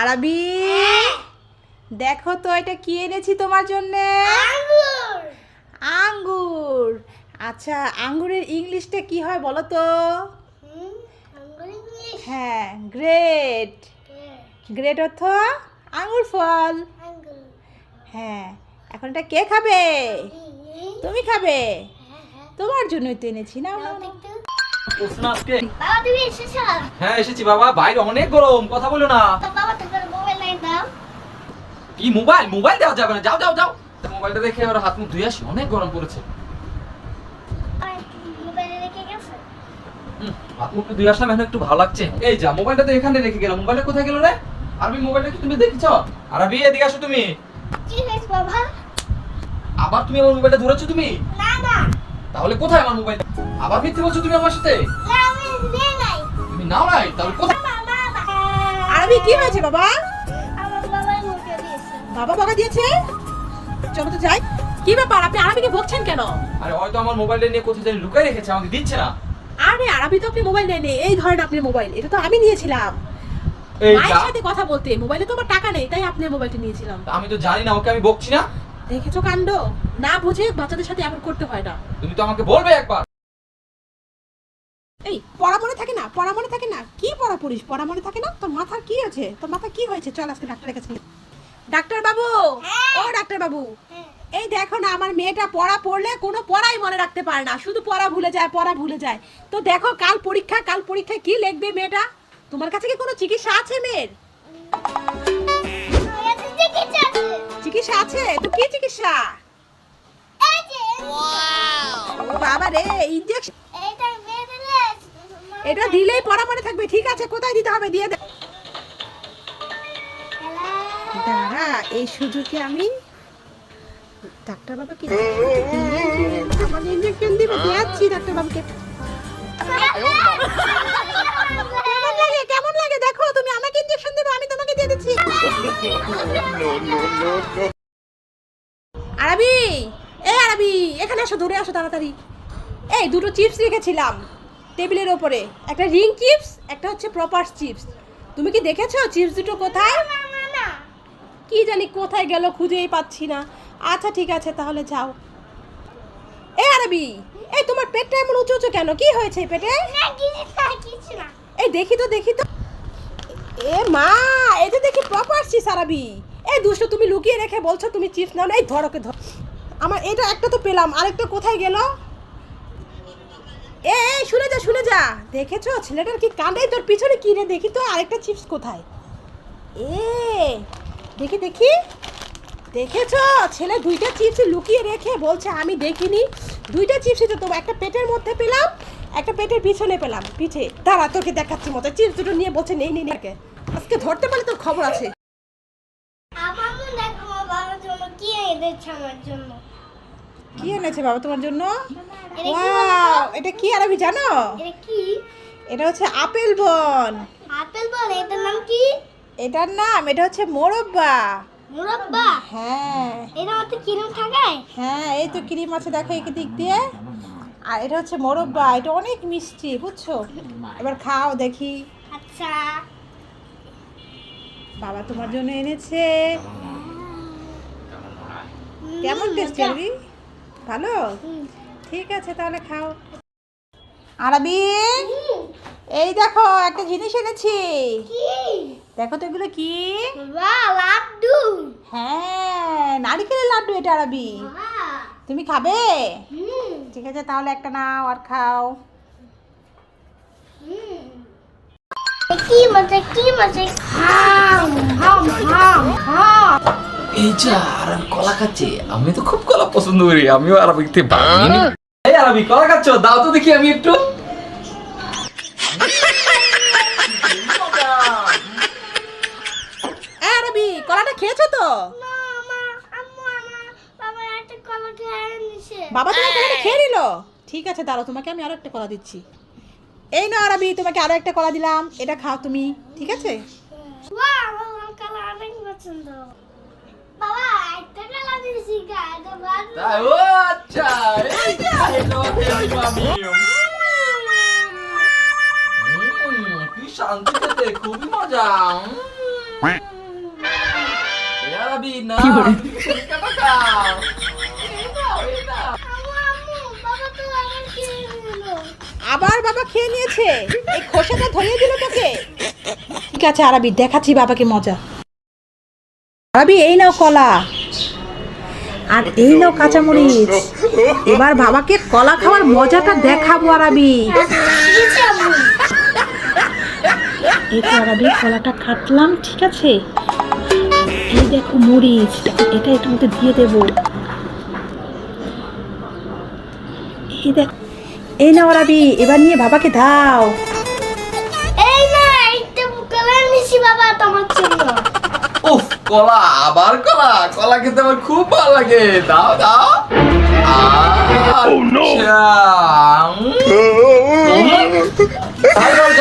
আরবি। দেখো তো এটা কি এনেছি তোমার জন্য? আঙ্গুর। আচ্ছা আঙ্গুরের ইংলিশটা কি হয় বলো তো? হ্যাঁ গ্রেট। গ্রেট। অর্থ আঙ্গুর ফল। হ্যাঁ এখন এটা কে খাবে? তুমি খাবে? হ্যাঁ হ্যাঁ। তোমার জন্যই তো এনেছি। না আজকে। বাবা তুমি এসেছ? হ্যাঁ এসেছি বাবা। বাইরে অনেক গরম কথা বলো না। তো বাবা তোমার মোবাইল নাই দাও। কি মোবাইল? মোবাইল দেওয়া যাবে না। যাও যাও যাও। মোবাইলটা দেখে এবার হাত মুখ ধুয়ে আসি। অনেক গরম পড়েছে। হাত মুখ ধুয়ে আসলাম এখন একটু ভালো লাগছে। এই যা মোবাইলটা তো এখানে রেখে গেলাম। মোবাইলটা কোথায় গেল রে? আরবি মোবাইলটা কি তুমি দেখেছ? আরবি এদিকে আসো তুমি। কি হয়েছে বাবা? আবার তুমি আমার মোবাইলটা ধরেছো তুমি? না না। তাহলে কোথায় আমার মোবাইলটা আবার মিথ্যে বলছো তুমি আমার সাথে? আমি তুমি নাও নাই? তাহলে কোথায়? আরবি কি হয়েছে বাবা? বাবা বকা দিয়েছে? চলো তো যাই। কি ব্যাপার? আপনি আরবিকে বকছেন কেন? আরে হয়তো আমার মোবাইলটা নিয়ে কোথায় জানি লুকাই রেখেছে আমাকে দিচ্ছে না। আরে আরবি তো আপনি মোবাইল নেই এই ধরেন আপনি মোবাইল এটা তো আমি নিয়েছিলাম। মায়ের সাথে কথা বলতে মোবাইলে তো আমার টাকা নেই তাই আপনি মোবাইলটা নিয়েছিলাম। আমি তো জানি না ওকে আমি বকছি না? দেখেছ কাণ্ড? না বুঝে বাচ্চাদের সাথে এমন করতে হয় না। তুমি তো আমাকে বলবে একবার। এই পড়া মনে থাকে না পড়া মনে থাকে না। কি পড়া পড়িস? পড়া মনে থাকে না? তোর মাথা কি আছে? তোর মাথা কি হয়েছে? চল আজকে ডাক্তারের কাছে। ডাক্তার বাবু ও ডাক্তার বাবু হ্যাঁ এই দেখো না আমার মেয়েটা পড়া পড়লে কোনো পড়াই মনে রাখতে পারে না। শুধু পড়া ভুলে যায় পড়া ভুলে যায়। তো দেখো কাল পরীক্ষা কাল পরীক্ষায় কি লিখবে মেয়েটা? তোমার কাছে কি কোনো চিকিৎসা আছে মেয়ের? চিকিৎসা আছে তো কি চিকিৎসা ও বাবা রে ইনজেকশন এটা দিলেই পড়া মনে থাকবে ঠিক আছে কোথায় দিতে হবে দিয়ে দে দাঁড়া এই সুযোগে আমি ডাক্তার বাবাকে আমার ইঞ্জেকশন দিব দিয়েছি ডাক্তার বাবুকে কেমন লাগে? দেখো তুমি আমাকে ইঞ্জেকশন দেবে আমি তোমাকে দিয়ে দিচ্ছি। আরবি! এই আরবি এখানে আসো দূরে আসো তাড়াতাড়ি। এই দুটো চিপস রেখেছিলাম টেবিলের ওপরে। একটা রিং চিপস একটা হচ্ছে প্রপার চিপস তুমি কি দেখেছ চিপস দুটো কোথায়? কি জানি কোথায় গেল খুঁজেই পাচ্ছি না। আচ্ছা ঠিক আছে তাহলে যাও। এই আরবি এই তোমার পেটটা এমন উঁচু উঁচু কেন? কি হয়েছে পেটে? না কিছু না কিছু না। এই দেখি তো দেখি তো। এ মা এই দেখি প্রপার চিপস আরবি। এই দুষ্ট, তুমি লুকিয়ে রেখে বলছো তুমি চিপস নাও না, এই ধরোকে ধর। আমার এটা একটা তো পেলাম, আরেকটা কোথায় গেল? এ এই শুনে যা শুনে যা। দেখেছ, ছেলেটার কি কান্দাই তোর পিছনে কি রে? দেখি তো আরেকটা চিপস কোথায়। এ, দেখি দেখি। দেখেছ, ছেলে দুইটা চিপস লুকিয়ে রেখে বলছে, আমি দেখিনি। দুইটা চিপসই তো তোমার, একটা পেটের মধ্যে পেলাম, একটা পেটের পিছনে পেলাম, পিঠে। দাঁড়া, তোকে দেখাচ্ছি মতো চিপস দুটো নিয়ে বলছে নেই নেই। আজকে ধরতে পারলে তোর খবর আছে। আমার দেখো আমার বাবার জন্য কি এনেছে আমার জন্য। কি এনেছে বাবা তোমার জন্য? এটা কি ওয়াও এটা কি আরবি জানো? এটা কি? এটা হচ্ছে আপেল বন। আপেল বলে এটার নাম কি? এটার নাম এটা হচ্ছে মোরব্বা। মুরব্বা? হ্যাঁ। এটা মধ্যে কিরম থাকায় হ্যাঁ এই তো ক্রিম আছে দেখো এই দিক দিয়ে। আর এটা হচ্ছে মোরব্বা এটা অনেক মিষ্টি বুঝছ? এবার খাও দেখি। আচ্ছা। বাবা তোমার জন্য এনেছে। কেমন টেস্ট। আরবি ভালো? ঠিক আছে তাহলে খাও। আরবি এই দেখো একটা জিনিস এনেছি। দেখো তো এগুলো কি? লাড্ডু। হ্যাঁ নারিকেলের লাড্ডু এটা আরবি তুমি খাবে? ঠিক আছে তাহলে একটা নাও আর খাও হুম কি মজা কি মজা? হাম হাম হাম হাম। এই যা আরবি কলা খাচ্ছে আমি তো খুব কলা পছন্দ করি আমিও বানিয়ে এই আরবি কলা খাচ্ছ দাও তো দেখি আমি একটু। আরবি কলাটা খেয়েছো তো? বাবা খেয়ে নিছে। বাবা তোমার কলাটা খেয়ে নিল? ঠিক আছে দাঁড়াও তোমাকে আমি আরও একটা কলা দিচ্ছি। এই না আরবি তোমাকে আরও একটা কলা দিলাম। এটা খাও তুমি ঠিক আছে? আমার কলা অনেক আবার বাবা খেয়ে নিয়েছে। এই খোসাটা ধরিয়ে দিল তোকে। ঠিক আছে, আরবি, দেখাচ্ছি বাবাকে মজা। আরবি, এই নাও কলা। আর এই নাও কাঁচামরিচ। এবার বাবাকে কলা খাওয়ার মজাটা দেখাবো, আরবি। এই তো আরবি, কলাটা কাটলাম, ঠিক আছে? এই দেখো মরিচ এটা এটার মধ্যে দিয়ে দেবো। এই দেখ এই নাও আরবি এবার নিয়ে বাবাকে দাও। এই না একটা কলা নিছি বাবা তোমার জন্য। উফ কলা আবার কলা? কলা খেতে আমার খুব ভালো লাগে। দাও দাও। আচ্ছা। উম। তাই বল,